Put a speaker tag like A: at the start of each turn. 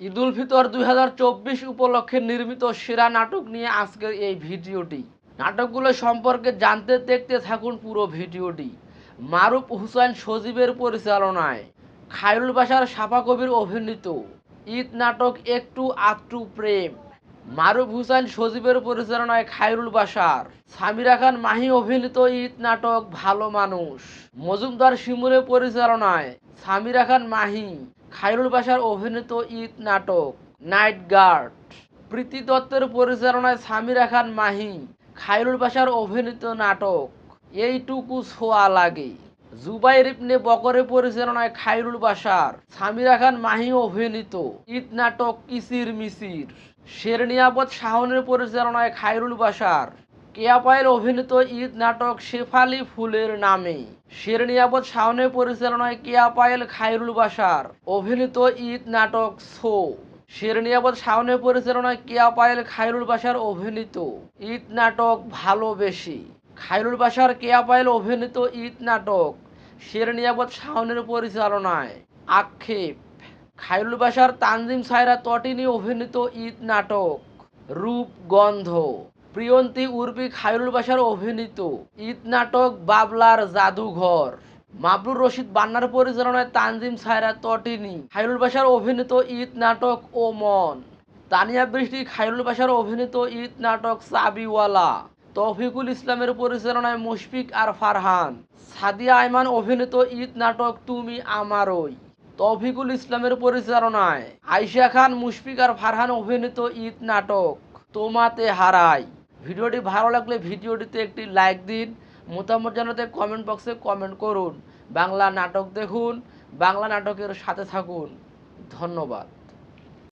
A: ঈদুল ফিতর দুই হাজার চব্বিশ উপলক্ষে নির্মিত সেরা নাটক নিয়ে আজকের এই ভিডিওটি। নাটকগুলো সম্পর্কে জানতে দেখতে থাকুন পুরো ভিডিওটি। মারুফ হুসাইন সজীবের পরিচালনায়। খায়রুল বাসার সাফা কবির অভিনীত। ঈদ নাটক একটু আটটু প্রেম। মারুফ হুসাইন সজীবের পরিচালনায় খায়রুল বাসার সামিরা খান মাহি অভিনীত ঈদ নাটক ভালো মানুষ। মজুমদার শিমুরের পরিচালনায় সামিরা খান মাহি। খায়রুল বাসার অভিনীত ঈদ নাটক নাইট গার্ড। প্রীতি দত্তের পরিচালনায় সামিরা খান মাহি। খায়রুল বাসার অভিনীত নাটক, এইটুকু ছোঁয়া লাগে। জুবাইর ইবনে বকরে পরিচালনায় খায়রুল বাসার সামিরা খান মাহি অভিনীত ঈদ নাটক কিসির মিসির। শেরনিয়াবত শাহনের পরিচালনায় খায়রুল বাসার কেয়া পায়েল অভিনীত ঈদ নাটক শেফালি ফুলের নামে। শেরনিয়াবত শাহনের পরিচালনায় কেয়া পায়েল খায়রুল বাসার অভিনীত ঈদ নাটক সো। শেরনিয়াবত শাহনের পরিচালনায় কেয়া পায়েল খায়রুল বাসার অভিনীত ঈদ নাটক ভালোবেসে। খায়রুল বাসার কেয়া পায়েল অভিনীত ঈদ নাটক শেরনিয়াবত শাহনের পরিচালনায়। আক্ষেপ, খায়রুল বাসার তানজিম সায়রা তটিনী অভিনীত ঈদ নাটক রূপগন্ধ প্রিয়ন্তী উর্বি খায়রুল বাসার অভিনীত ঈদ নাটক বাবলার জাদুঘর। মাবরুর রশিদ বান্নার পরিচালনায় তানজিম সায়রা তটিনি। খায়রুল বাসার অভিনীত ঈদ নাটক ও মন তানিয়া বৃষ্টি, খায়রুল বাসার অভিনীত ঈদ নাটক চাবিওয়ালা তৌফিকুল ইসলামের পরিচালনায় মুশফিক আর ফারহান। সাদিয়া আইমান অভিনীত ঈদ নাটক তুমি আমারই। তৌফিকুল ইসলামের পরিচালনায় আয়শা খান, মুশফিক আর ফারহান অভিনীত ঈদ নাটক তোমাতে হারাই। ভিডিওটি ভালো লাগলে ভিডিওটিতে একটি লাইক দিন, মতামত জানাতে কমেন্ট বক্সে কমেন্ট করুন। বাংলা নাটক দেখুন, বাংলা নাটকের সাথে থাকুন। ধন্যবাদ।